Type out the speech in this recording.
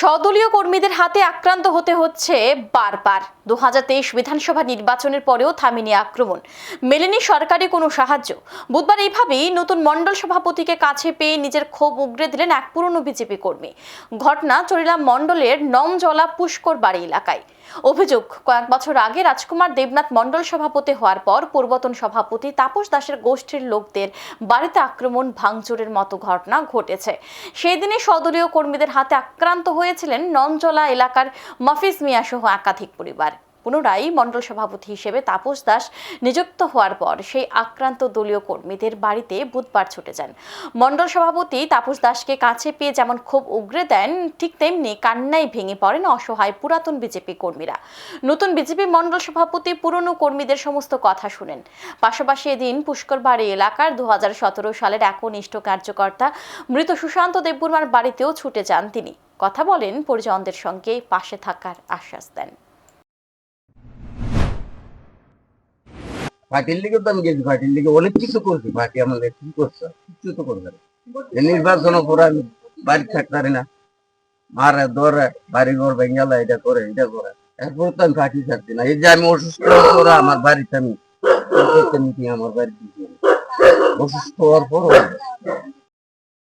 সদলীয় কর্মীদের হাতে আক্রান্ত হতে হচ্ছে বারবার। দু হাজার তেইশ বিধানসভা নির্বাচনের পরেও থামেনি আক্রমণ। মেলেনি সরকারি কোনো সাহায্য। বুধবার এইভাবেই নতুন মণ্ডল সভাপতিকে কাছে পেয়ে নিজের ক্ষোভ উগরে দিলেন এক পুরনো বিজেপি কর্মী। ঘটনা চরিলাম মণ্ডলের নমজলা পুষ্কর বাড়ি এলাকায়। অভিযোগ, কয়েক বছর আগে রাজকুমার দেবনাথ মণ্ডল সভাপতি হওয়ার পর পূর্বতন সভাপতি তাপস দাসের গোষ্ঠীর লোকদের বাড়িতে আক্রমণ, ভাঙচুরের মতো ঘটনা ঘটেছে। সেই দিনে সদলীয় কর্মীদের হাতে আক্রান্ত হয়েছিলেন ননজলা এলাকার মফিজ মিয়া সহ একাধিক পরিবার। পুনরায় মণ্ডল সভাপতি হিসেবে তাপস দাস নিযুক্ত হওয়ার পর সেই আক্রান্ত দলীয় কর্মীদের বাড়িতে বুধবার ছুটে যান। মণ্ডল সভাপতি তাপস দাসকে কাছে পেয়ে যেমন খুব উগরে দেন, ঠিক তেমনি কান্নায় ভেঙে পড়েন অসহায় পুরাতন বিজেপি কর্মীরা। নতুন বিজেপি মণ্ডল সভাপতি, পুরনো কর্মীদের সমস্ত কথা শুনেন। পাশাপাশি এদিন পুষ্করবাড়ি এলাকার দু হাজার সতেরো সালের একনিষ্ঠ কার্যকর্তা মৃত সুশান্ত দেববর্মার বাড়িতেও ছুটে যান তিনি। কথা বলেন পরিজনদের সঙ্গে পাশে থাকার আশ্বাস দেন। পার্টির লিগে তো আমি গেছি, পার্টির লিগে অনেক কিছু করছি পার্টি আমাদের কি করছে? কিছু তো করবে নির্বাচন করে আমি বাড়ি থাকতে না। মারে ধরে বাড়ি ঘর এটা করে এটা করে। এরপর তো আমি পার্টি থাকছি না। এই যে আমি অসুস্থ পরে আমার বাড়িতে আমি, আমার বাড়িতে অসুস্থ হওয়ার পর